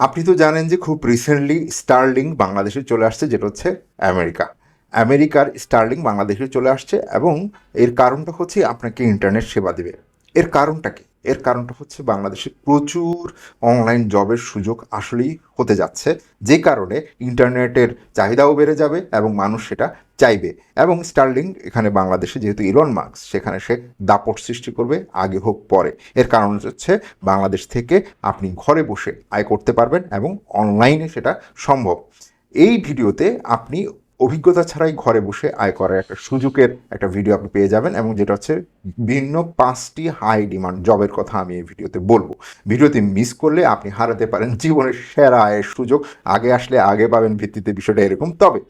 আপনি তো জানেন যে খুব রিসেন্টলি স্টার্লিং বাংলাদেশে চলে আসছে, যেটা হচ্ছে আমেরিকা। আমেরিকার স্টার্লিং বাংলাদেশে চলে আসছে এবং এর কারণটা হচ্ছে আপনাকে ইন্টারনেট সেবা দেবে। এর কারণটা কি? এর কারণটা হচ্ছে বাংলাদেশে প্রচুর অনলাইন জবের সুযোগ আসলেই হতে যাচ্ছে। যে কারণে ইন্টারনেটের চাহিদাও বেড়ে যাবে এবং মানুষ সেটা চাইবে। এবং স্টার্লিং এখানে বাংলাদেশে যেহেতু ইলন মার্কস সেখানে সে দাপট সৃষ্টি করবে আগে হোক পরে। এর কারণ হচ্ছে বাংলাদেশ থেকে আপনি ঘরে বসে আয় করতে পারবেন এবং অনলাইনে সেটা সম্ভব। এই ভিডিওতে আপনি অভিজ্ঞতা ছাড়াই ঘরে বসে আয় করার একটা সুযোগের একটা ভিডিও আপনি পেয়ে যাবেন এবং যেটা হচ্ছে ভিন্ন পাঁচটি হাই ডিমান্ড জবের কথা আমি এই ভিডিওতে বলব। ভিডিওতে মিস করলে আপনি হারাতে পারেন জীবনের সেরা আয়ের সুযোগ। আগে আসলে আগে পাবেন ভিত্তিতে বিষয়টা এরকম। তবে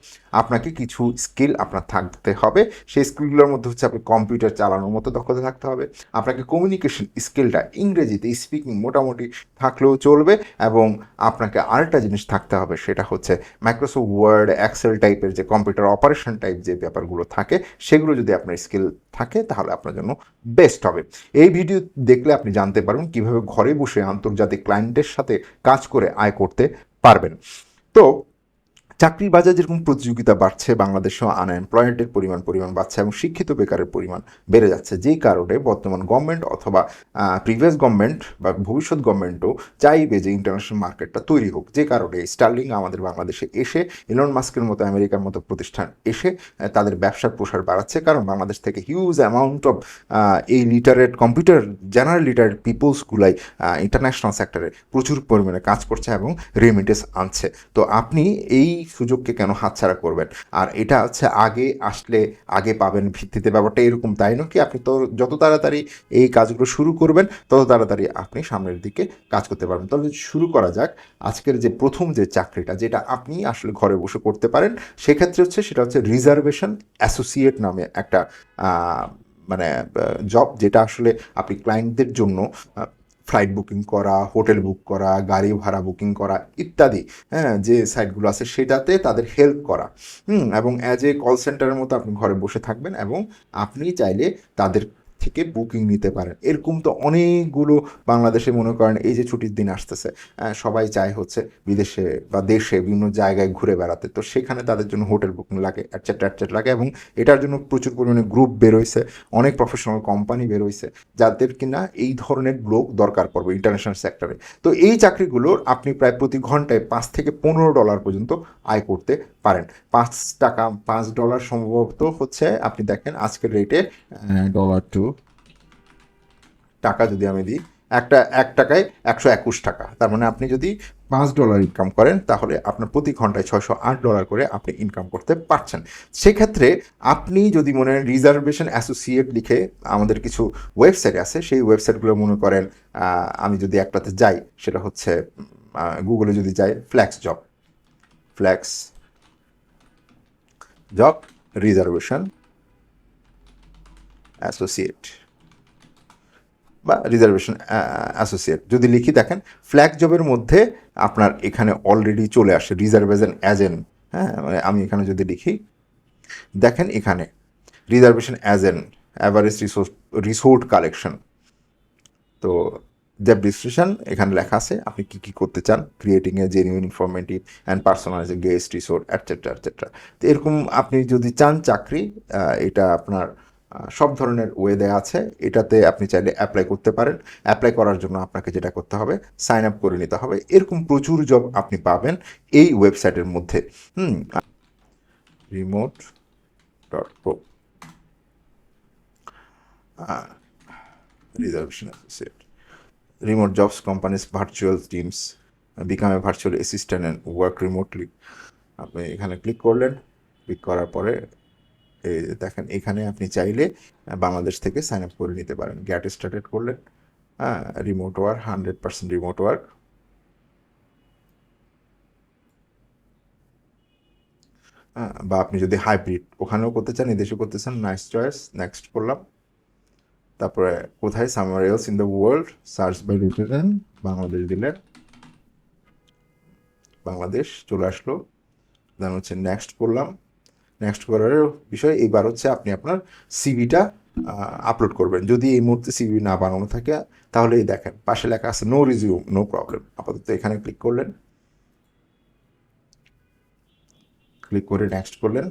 আপনাকে কিছু স্কিল আপনার থাকতে হবে। সেই স্কিলগুলোর মধ্যে হচ্ছে আপনি কম্পিউটার চালানোর মতো দক্ষতা থাকতে হবে। আপনাকে কমিউনিকেশন স্কিলটা ইংরেজিতে স্পিকিং মোটামুটি থাকলেও চলবে এবং আপনাকে আরেকটা জিনিস থাকতে হবে, সেটা হচ্ছে মাইক্রোসফট ওয়ার্ড এক্সেল টাইপের যে কম্পিউটার অপারেশন টাইপ যে ব্যাপারগুলো থাকে, সেগুলো যদি আপনার স্কিল থাকে তাহলে আপনার জন্য বেস্ট হবে। এই ভিডিও দেখলে আপনি জানতে পারবেন কীভাবে ঘরে বসে আন্তর্জাতিক ক্লায়েন্টের সাথে কাজ করে আয় করতে পারবেন। তো চাকরির বাজার যেরকম প্রতিযোগিতা বাড়ছে বাংলাদেশেও আনএমপ্লয়েমেন্টের পরিমাণ পরিমাণ বাড়ছে এবং শিক্ষিত বেকারের পরিমাণ বেড়ে যাচ্ছে। যেই কারণে বর্তমান গভর্নমেন্ট অথবা প্রিভিয়াস গভর্নমেন্ট বা ভবিষ্যৎ গভর্নমেন্টও চাইবে যে ইন্টারন্যাশনাল মার্কেটটা তৈরি হোক। যে কারণে স্টার্লিং আমাদের বাংলাদেশে এসে ইলন মাস্কের মতো, আমেরিকার মতো প্রতিষ্ঠান এসে তাদের ব্যবসার প্রসার বাড়াচ্ছে। কারণ বাংলাদেশ থেকে হিউজ অ্যামাউন্ট অফ এই লিটারেট কম্পিউটার জেনারেল লিটারেট পিপলসগুলাই ইন্টারন্যাশনাল সেক্টরে প্রচুর পরিমাণে কাজ করছে এবং রেমিটেন্স আনছে। তো আপনি এই সুযোগকে কেন হাতছাড়া করবেন? আর এটা হচ্ছে আগে আসলে আগে পাবেন ভিত্তিতে ব্যাপারটা এরকম, তাই নয় কি? আপনি তো যত তাড়াতাড়ি এই কাজগুলো শুরু করবেন, তত তাড়াতাড়ি আপনি সামনের দিকে কাজ করতে পারবেন। তাহলে শুরু করা যাক আজকের যে প্রথম যে চাকরিটা, যেটা আপনি আসলে ঘরে বসে করতে পারেন, সেক্ষেত্রে হচ্ছে সেটা হচ্ছে রিজার্ভেশন অ্যাসোসিয়েট নামে একটা মানে জব, যেটা আসলে আপনি ক্লায়েন্টদের জন্য ফ্লাইট বুকিং করা, হোটেল বুক করা, গাড়ি ভাড়া বুকিং করা ইত্যাদি হ্যাঁ যে সাইটগুলো আছে সেটাতে তাদের হেল্প করা। হুম, এবং অ্যাজ এ কল সেন্টারের মতো আপনি ঘরে বসে থাকবেন এবং আপনি চাইলে তাদের থেকে বুকিং নিতে পারেন। এরকম তো অনেকগুলো বাংলাদেশে মনে করেন এই যে ছুটির দিন আসতেছে সবাই চায় হচ্ছে বিদেশে বা দেশে বিভিন্ন জায়গায় ঘুরে বেড়াতে। তো সেখানে তাদের জন্য হোটেল বুকিং লাগে অ্যাটসেট্রা অ্যাটসেট্রা লাগে এবং এটার জন্য প্রচুর পরিমাণে গ্রুপ বেরোইছে অনেক প্রফেশনাল কোম্পানি বেরোইছে যাদের কিনা এই ধরনের লোক দরকার পড়বে ইন্টারন্যাশনাল সেক্টরে তো এই চাকরিগুলোর আপনি প্রায় প্রতি ঘন্টায় পাঁচ থেকে পনেরো ডলার পর্যন্ত আয় করতে পারেন। পাঁচ টাকা, পাঁচ ডলার সম্ভবত হচ্ছে, আপনি দেখেন আজকের রেটে ডলার টু টাকা যদি আমি দিই, একটা, এক টাকায় একশো একুশ টাকা। তার মানে আপনি যদি পাঁচ ডলার ইনকাম করেন, তাহলে আপনার প্রতি ঘন্টায় ছয়শো আট ডলার করে আপনি ইনকাম করতে পারছেন। সেক্ষেত্রে আপনি যদি মনে করেন রিজার্ভেশন অ্যাসোসিয়েট লিখে আমাদের কিছু ওয়েবসাইট আছে, সেই ওয়েবসাইটগুলো মনে করেন আমি যদি একটাতে যাই, সেটা হচ্ছে গুগলে যদি যাই flex job flex job reservation associate বা রিজার্ভেশন অ্যাসোসিয়েট যদি লিখি দেখেন ফ্ল্যাগ জবের মধ্যে আপনার এখানে অলরেডি চলে আসে রিজার্ভেশন এজেন্ট হ্যাঁ মানে আমি এখানে যদি লিখি, দেখেন এখানে reservation agent average resource resort collection তো জব ডিসক্রিপশন এখানে লেখা আছে, আপনি কী কী করতে চান? Creating a genuine informative and personalize guest resort etcetera etcetera তো এরকম আপনি যদি চান চাকরি এটা আপনার সব ধরনের ওয়ে দেওয়া আছে। এটাতে আপনি চাইলে অ্যাপ্লাই করতে পারেন। অ্যাপ্লাই করার জন্য আপনাকে যেটা করতে হবে সাইন আপ করে নিতে হবে। এরকম প্রচুর জব আপনি পাবেন এই ওয়েবসাইটের মধ্যে। হুম remote dot pro reservation remote jobs companies virtual teams uh, become a virtual assistant and work আপনি এখানে ক্লিক করলেন। ক্লিক করার পরে দেখেন, এখানে আপনি চাইলে বাংলাদেশ থেকে সাইন আপ করে নিতে পারেন। গ্যাট স্টার্টেড করলেন হ্যাঁ remote work hundred percent remote work বা আপনি যদি হাইব্রিড ওখানেও করতে চান এদেশে করতে চান নাইস চয়েস নেক্সট করলাম। তারপরে, কোথায়? Somewhere else in the world search by written Bangladesh দিলে। বাংলাদেশ চলে আসলো। দেন হচ্ছে নেক্সট করলাম। নেক্সট করার বিষয়, এবার হচ্ছে আপনি আপনার সিভিটা আপলোড করবেন। যদি এই মুহূর্তে সিভি না বানানো থাকে, তাহলে এই দেখেন, পাশে লেখা আছে নো রিজিউম নো প্রবলেম আপাতত এখানে ক্লিক করলেন। ক্লিক করে নেক্সট করলেন।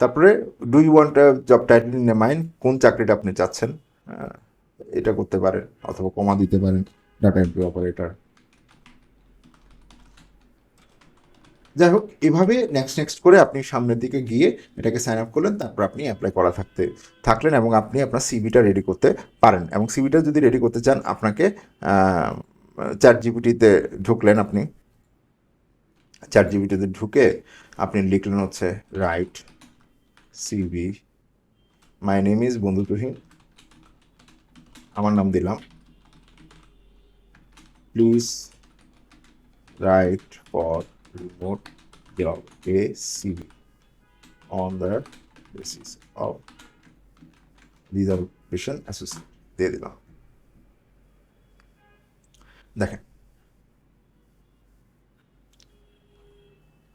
তারপরে do you want job title in a mind কোন চাকরিটা আপনি চাচ্ছেন? এটা করতে পারেন, অথবা কমা দিতে পারেন ডাটা এন্ট্রি অপারেটর যাই হোক, এভাবে নেক্সট নেক্সট করে আপনি সামনের দিকে গিয়ে এটাকে সাইন আপ করলেন, তারপর আপনি অ্যাপ্লাই করা থাকতে, থাকলেন এবং আপনি আপনার সিভিটা রেডি করতে পারেন। এবং সিভিটা যদি রেডি করতে চান, আপনাকে চার জিবিটিতে ঢুকলেন আপনি। চার জিবিটিতে ঢুকে আপনি লিখলেন হচ্ছে write CV my name is বন্ধু তুহিন আমার নাম দিলাম। Please write for remote job a CV on the basis of reservation associate দিয়ে দিলাম দেখেন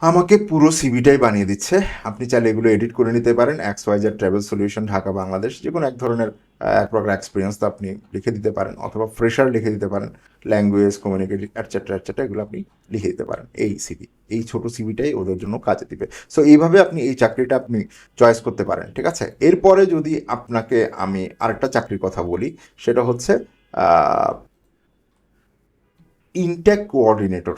আমাকে পুরো সিভিটাই বানিয়ে দিচ্ছে। আপনি চাইলে এগুলো এডিট করে নিতে পারেন। X Y Z travel solution Dhaka, Bangladesh যে কোনো এক ধরনের এক প্রকার এক্সপিরিয়েন্স তো আপনি লিখে দিতে পারেন অথবা ফ্রেশার লিখে দিতে পারেন। ল্যাঙ্গুয়েজ কমিউনিকেটিভ অ্যাটসেট্রা অ্যাটসেট্রা এগুলো আপনি লিখে দিতে পারেন এই সিভি এই ছোট সিভিটাই ওদের জন্য কাজে দিবে। সো এইভাবে আপনি এই চাকরিটা আপনি চয়েস করতে পারেন, ঠিক আছে? এরপরে যদি আপনাকে আমি আরেকটা চাকরির কথা বলি, সেটা হচ্ছে ইনটেক কোঅর্ডিনেটর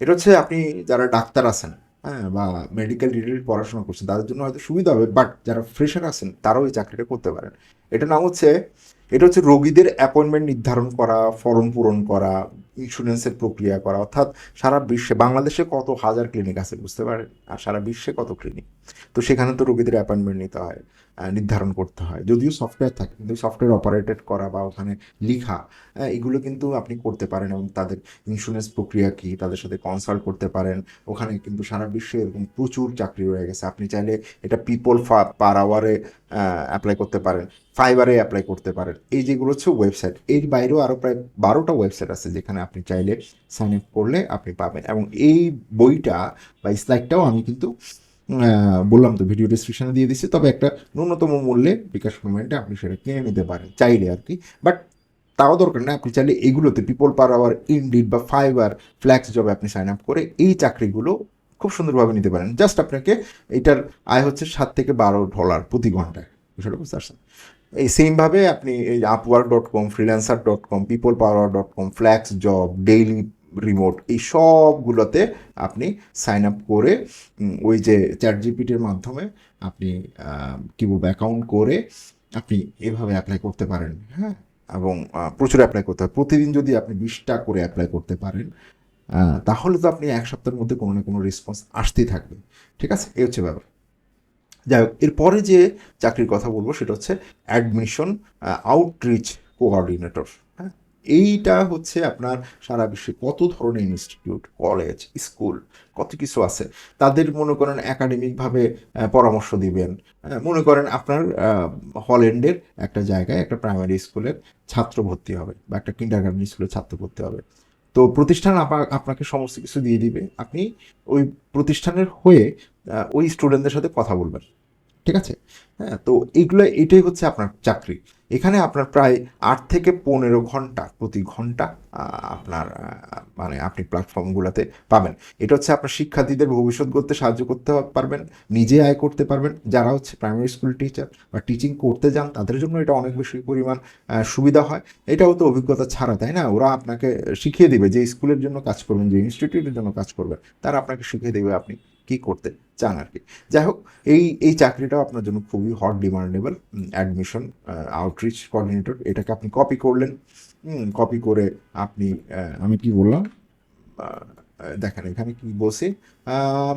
এটা হচ্ছে আপনি যারা ডাক্তার আছেন হ্যাঁ বা মেডিকেল রিলেটেড পড়াশোনা করছেন, তাদের জন্য হয়তো সুবিধা হবে বাট যারা ফ্রেশার আছেন, তারাও এই চাকরিটা করতে পারেন। এটা নাম হচ্ছে, এটা হচ্ছে রোগীদের অ্যাপয়েন্টমেন্ট নির্ধারণ করা, ফর্ম পূরণ করা ইন্স্যুরেন্সের প্রক্রিয়া করা, অর্থাৎ সারা বিশ্বে, বাংলাদেশে কত হাজার ক্লিনিক আছে বুঝতে পারেন? আর সারা বিশ্বে কত ক্লিনিক তো সেখানে তো রোগীদের অ্যাপয়েন্টমেন্ট নিতে হয়। নির্ধারণ করতে হয়। যদিও সফটওয়্যার থাকে, কিন্তু সফটওয়্যার অপারেটেড করা বা ওখানে লিখা এগুলো কিন্তু আপনি করতে পারেন এবং তাদের ইন্স্যুরেন্স প্রক্রিয়া কী, তাদের সাথে কনসাল্ট করতে পারেন। ওখানে কিন্তু সারা বিশ্বে এরকম প্রচুর চাকরি রয়ে গেছে। আপনি চাইলে এটা পিপল ফা পার আওয়ারে অ্যাপ্লাই করতে পারেন ফাইবারে অ্যাপ্লাই করতে পারেন। এই যেগুলো হচ্ছে ওয়েবসাইট এর বাইরেও আরও প্রায় বারোটা ওয়েবসাইট আছে যেখানে আপনি চাইলে সাইন আপ করলে আপনি পাবেন। এবং এই বইটা বা স্লাইডটাও আমি কিন্তু বললাম তো ভিডিও ডিসক্রিপশনে দিয়ে দিচ্ছি তবে একটা ন্যূনতম মূল্যে বিকাশ পেমেন্টে আপনি সেটা কিনে নিতে পারেন, চাইলে আর কি। বাট তাও দরকার না, আপনি চাইলে এগুলোতে পিপল পার আওয়ার ইনডিড বা ফাইবার ফ্ল্যাক্স জবে আপনি সাইন আপ করে এই চাকরিগুলো খুব সুন্দরভাবে নিতে পারেন। জাস্ট আপনাকে এটার আয় হচ্ছে সাত থেকে বারো ডলার প্রতি ঘন্টায়। বিষয়টা বুঝতে পারছেন? এই সেমভাবে আপনি এই Upwork dot com freelancer dot com people power dot com flex job daily remote এই সবগুলোতে আপনি সাইন আপ করে ওই যে চ্যাট জিপিটির মাধ্যমে আপনি কি বলব অ্যাকাউন্ট করে আপনি এভাবে অ্যাপ্লাই করতে পারেন হ্যাঁ? এবং প্রচুর অ্যাপ্লাই করতে হয় প্রতিদিন যদি আপনি বিশটা করে অ্যাপ্লাই করতে পারেন তাহলে তো আপনি এক সপ্তাহের মধ্যে কোনো না কোনো রেসপন্স আসতেই থাকবে, ঠিক আছে? এই হচ্ছে ব্যাপার। যাই হোক, এরপরে যে চাকরির কথা বলব, সেটা হচ্ছে অ্যাডমিশন আউটরিচ কোঅর্ডিনেটর এইটা হচ্ছে আপনার সারা বিশ্বে কত ধরনের ইনস্টিটিউট, কলেজ, স্কুল, কত কিছু আছে, তাদের মনে করেন একাডেমিকভাবে পরামর্শ দিবেন। মনে করেন আপনার হল্যান্ডের একটা জায়গায় একটা প্রাইমারি স্কুলের ছাত্র ভর্তি হবে বা একটা কিন্ডার গার্ডেন স্কুলের ছাত্র ভর্তি হবে। তো প্রতিষ্ঠান আপা- আপনাকে সমস্ত কিছু দিয়ে দিবে। আপনি ওই প্রতিষ্ঠানের হয়ে ওই স্টুডেন্টদের সাথে কথা বলবেন। ঠিক আছে? হ্যাঁ তো এইগুলো এটাই হচ্ছে আপনার চাকরি। এখানে আপনার প্রায় আট থেকে পনেরো ঘণ্টা প্রতি ঘণ্টা আপনার মানে আপনি প্ল্যাটফর্মগুলোতে পাবেন। এটা হচ্ছে আপনার শিক্ষার্থীদের ভবিষ্যৎ করতে সাহায্য করতে পারবেন, নিজে আয় করতে পারবেন। যারা হচ্ছে প্রাইমারি স্কুল টিচার বা টিচিং করতে যান, তাদের জন্য এটা অনেক বেশি পরিমাণ সুবিধা হয়। এটাও তো অভিজ্ঞতা ছাড়া, তাই না? ওরা আপনাকে শিখিয়ে দেবে যে স্কুলের জন্য কাজ করবেন, যে ইনস্টিটিউটের জন্য কাজ করবেন, তারা আপনাকে শিখিয়ে দেবে আপনি কি করতে চান আর কি। যাই হোক এই এই চাকরিটাও আপনার জন্য খুবই hot demandable admission outreach coordinator এটাকে আপনি কপি করলেন। কপি করে আপনি আমি কি বললাম? দেখেন এখানে কি বসে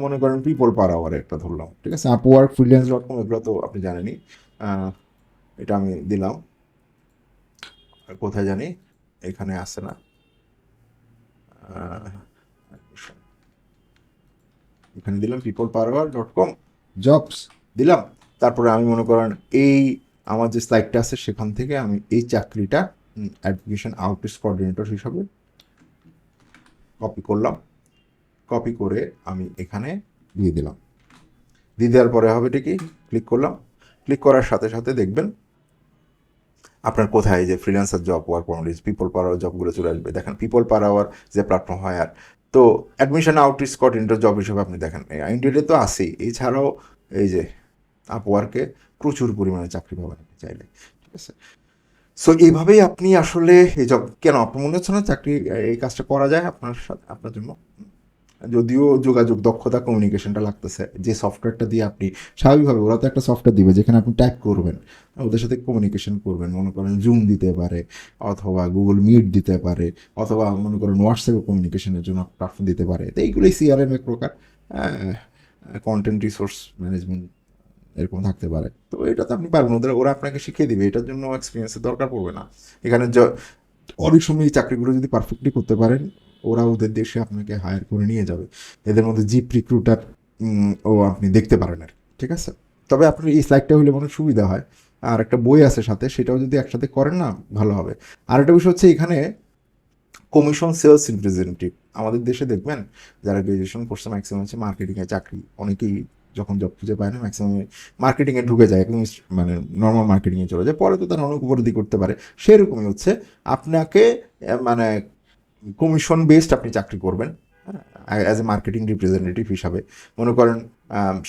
মনে করেন পিপল পার আওয়ার একটা ধরলাম ঠিক আছে? আপওয়ার্ক ফ্রিল্যান্স ডট কম এগুলো তো আপনি জানেনই। এটা আমি দিলাম। কোথায় জানি? এখানে আসে না। এখানে দিলাম people power dot com jobs দিলাম। তারপরে আমি মনে করেন এই আমার যে স্লাইডটা আছে সেখান থেকে আমি এই চাকরিটা অ্যাডমিশন আউটরিচ কোঅর্ডিনেটর হিসাবে কপি করলাম। কপি করে আমি এখানে দিয়ে দিলাম। দিয়ে দেওয়ার পরে হবে কি? ক্লিক করলাম। ক্লিক করার সাথে সাথে দেখবেন আপনার কোথায় যে freelancer job work permit people per hour জবগুলো চলে আসবে। দেখেন পিপল পার আওয়ার যে প্ল্যাটফর্ম হয় আর তো অ্যাডমিশন আউটরিচ ইন্টার জব হিসেবে আপনি দেখেন। ইন্ডিয়াতে তো আসেই এছাড়াও এই যে আপওয়ার্কে প্রচুর পরিমাণে চাকরি পাবেন চাইলে। ঠিক আছে? সো এইভাবেই আপনি আসলে এই জব কেন? আপনার মনে হচ্ছে না চাকরি এই কাজটা করা যায় আপনার সাথে আপনার জন্য? যদিও যোগাযোগ দক্ষতা কমিউনিকেশনটা লাগতেছে, যে সফটওয়্যারটা দিয়ে আপনি স্বাভাবিকভাবে ওরা তো একটা সফটওয়্যার দিবে যেখানে আপনি টাইপ করবেন, ওদের সাথে কমিউনিকেশন করবেন, মনে করেন জুম দিতে পারে, অথবা গুগল মিট দিতে পারে, অথবা মনে করেন হোয়াটসঅ্যাপে কমিউনিকেশনের জন্য প্ল্যাটফর্ম দিতে পারে। তো এইগুলোই সিআরএম এক প্রকার কন্টেন্ট রিসোর্স ম্যানেজমেন্ট এরকম থাকতে পারে। তো এটা তো আপনি পারবেন, ওদের, ওরা আপনাকে শিখিয়ে দিবে, এটার জন্য এক্সপিরিয়েন্সের দরকার পড়বে না। এখানে অনেক সময় এই চাকরিগুলো যদি পারফেক্টলি করতে পারেন ওরা ওদের দেশে আপনাকে হায়ার করে নিয়ে যাবে। এদের মধ্যে জিপ রিক্রুটার ও আপনি দেখতে পারেন আর ঠিক আছে? তবে আপনার এই স্লাইডটা হলে মনে সুবিধা হয়। আর একটা বই আছে সাথে, সেটাও যদি একসাথে করেন না, ভালো হবে। আর একটা বিষয় হচ্ছে এখানে কমিশন সেলস রিপ্রেজেন্টেটিভ আমাদের দেশে দেখবেন, যারা গ্রাজুয়েশন করছে ম্যাক্সিমাম হচ্ছে মার্কেটিংয়ে চাকরি। অনেকেই যখন জব খুঁজে পায় না ম্যাক্সিমাম মার্কেটিংয়ে ঢুকে যায় একদম মানে নর্মাল মার্কেটিংয়ে চলে যায়। পরে তো তারা অনেক উপলব্ধি করতে পারে। সেরকমই হচ্ছে, আপনাকে মানে কমিশন বেসড আপনি চাকরি করবেন অ্যাজ এ মার্কেটিং রিপ্রেজেন্টেটিভ হিসাবে। মনে করেন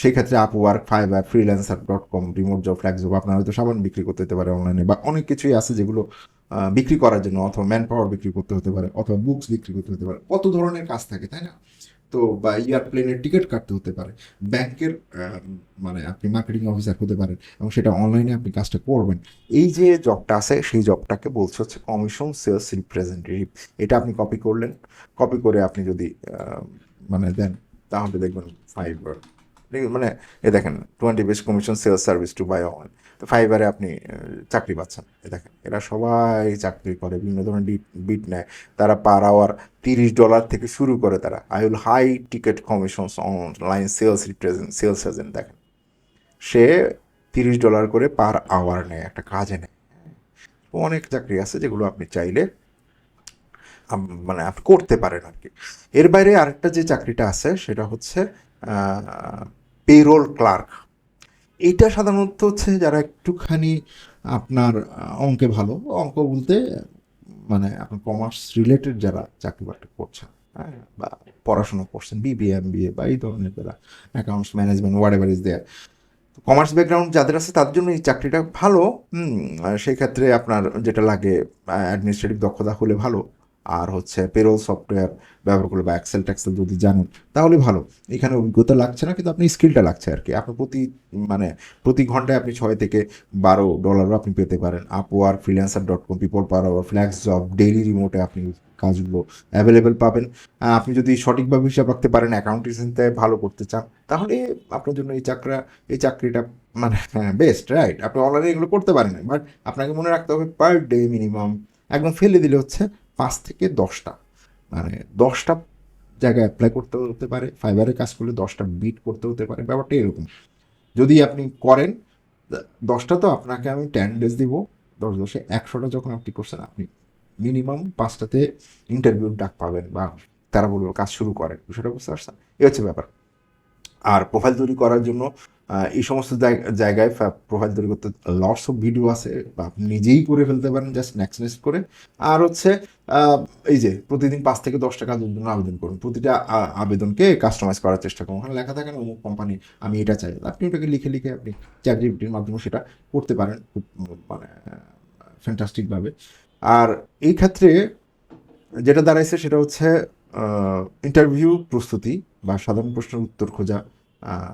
সেই ক্ষেত্রে Upwork Fiverr freelancer dot com remote job flex job আপনার হয়তো সাবান বিক্রি করতে হতে পারে অনলাইনে বা অনেক কিছুই আছে যেগুলো বিক্রি করার জন্য অথবা ম্যান পাওয়ার বিক্রি করতে হতে পারে, অথবা বুকস বিক্রি করতে হতে পারে। কত ধরনের কাজ থাকে, তাই না? তো বা এয়ারপ্লেনের টিকিট কাটতে হতে পারে। ব্যাংকের মানে আপনি মার্কেটিং অফিসার হতে পারেন এবং সেটা অনলাইনে আপনি কাজটা করবেন। এই যে জবটা আছে, সেই জবটাকে বলছে হচ্ছে কমিশন সেলস রিপ্রেজেন্টেটিভ এটা আপনি কপি করলেন। কপি করে আপনি যদি মানে দেন, তাহলে দেখবেন ফাইভ মানে এ দেখেন twenty base commission sales service to buy on তো ফাইবারে আপনি চাকরি পাচ্ছেন। এ দেখেন, এরা সবাই চাকরি করে, বিভিন্ন ধরনের ডিট বিট নেয়। তারা পার আওয়ার তিরিশ ডলার থেকে শুরু করে তারা। I will high ticket commissions online sales represent sales agent দেখেন। সে তিরিশ ডলার করে পার আওয়ার নেয়, একটা কাজে নেয়। অনেক চাকরি আছে যেগুলো আপনি চাইলে মানে আপনি করতে পারেন আর কি এর বাইরে আরেকটা যে চাকরিটা আছে, সেটা হচ্ছে পেরোল ক্লার্ক এটা সাধারণত হচ্ছে যারা একটুখানি আপনার অঙ্কে ভালো, অঙ্ক বলতে মানে আপনার কমার্স রিলেটেড যারা চাকরি বাকরি করছেন হ্যাঁ বা পড়াশোনা করছেন বিবিএ এম বিএ বা এই ধরনের যারা accounts management whatever is there commerce background যাদের আছে তাদের জন্য এই চাকরিটা ভালো সেই ক্ষেত্রে আপনার যেটা লাগে অ্যাডমিনিস্ট্রেটিভ দক্ষতা হলে ভালো। আর হচ্ছে পেরোল সফটওয়্যার ব্যবহার করলে বা অ্যাক্সেল ট্যাক্সেল যদি জানেন, তাহলে ভালো। এখানে অভিজ্ঞতা লাগছে না, কিন্তু আপনি স্কিলটা লাগছে আর কি। আপনার প্রতি মানে প্রতি ঘন্টায় আপনি ছয় থেকে বারো ডলারও আপনি পেতে পারেন। Upwork freelancer dot com people per hour flex job daily রিমোটে আপনি কাজগুলো অ্যাভেলেবেল পাবেন। আপনি যদি সঠিকভাবে হিসাব রাখতে পারেন অ্যাকাউন্টেন্সিতে ভালো করতে চান, তাহলে আপনার জন্য এই চাকরা, এই চাকরিটা মানে বেস্ট রাইট আপনি অনলাইনে এগুলো করতে পারেন বাট আপনাকে মনে রাখতে হবে পার ডে মিনিমাম একদম ফেলে দিলে হচ্ছে পাঁচ থেকে দশটা। মানে দশটা জায়গায় অ্যাপ্লাই করতে হতে পারে ফাইবারে কাজ করলে দশটা বিট করতে হতে পারে, ব্যাপারটা এরকম। যদি আপনি করেন দশটা তো আপনাকে আমি টেন ডেজ দিব, দশ দশে একশোটা যখন আপনি করছেন, আপনি মিনিমাম পাঁচটাতে ইন্টারভিউ ডাক পাবেন বা তারা বলবে কাজ শুরু করেন। বিষয়টা বুঝতে পারছেন? এই হচ্ছে ব্যাপার। আর প্রোফাইল তৈরি করার জন্য এই সমস্ত জায়গ- জায়গায় প্রোফাইল তৈরি করতে লটস অফ ভিডিও আছে, বা আপনি নিজেই করে ফেলতে পারেন জাস্ট নেক্সট নেক্সট করে। আর হচ্ছে এই যে প্রতিদিন পাঁচ থেকে দশ টাকার জন্য আবেদন করুন। প্রতিটা আবেদনকে কাস্টমাইজ করার চেষ্টা করুন। ওখানে লেখা থাকে না, অমুক কোম্পানি আমি এটা চাই। আপনি ওটাকে লিখে লিখে আপনি চ্যাটজিপিটির মাধ্যমে সেটা করতে পারেন খুব মানে ফ্যান্টাস্টিকভাবে আর এই ক্ষেত্রে যেটা দাঁড়াইছে সেটা হচ্ছে ইন্টারভিউ প্রস্তুতি বা সাধারণ প্রশ্নের উত্তর খোঁজা।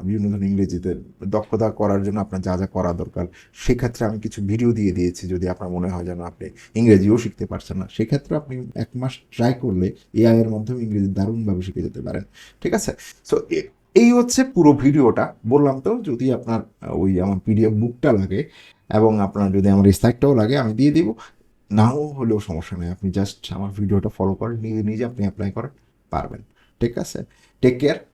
বিভিন্ন ধরনের ইংরেজিতে দক্ষতা করার জন্য আপনার যা যা করা দরকার, সেক্ষেত্রে আমি কিছু ভিডিও দিয়ে দিয়েছি যদি আপনার মনে হয় যেন আপনি ইংরেজিও শিখতে পারছেন না। সেক্ষেত্রে আপনি এক মাস ট্রাই করলে এআই এর মাধ্যমে ইংরেজি দারুণভাবে শিখে যেতে পারেন। ঠিক আছে? সো এই হচ্ছে পুরো ভিডিওটা বললাম তো, যদি আপনার ওই আমার পিডিএফ বুকটা লাগে এবং আপনার যদি আমার সাইটটাও লাগে, আমি দিয়ে দিব। নাও হলেও সমস্যা নেই, আপনি জাস্ট আমার ভিডিওটা ফলো করেন নিজে নিজে আপনি অ্যাপ্লাই করেন, পারবেন। ঠিক আছে? Take care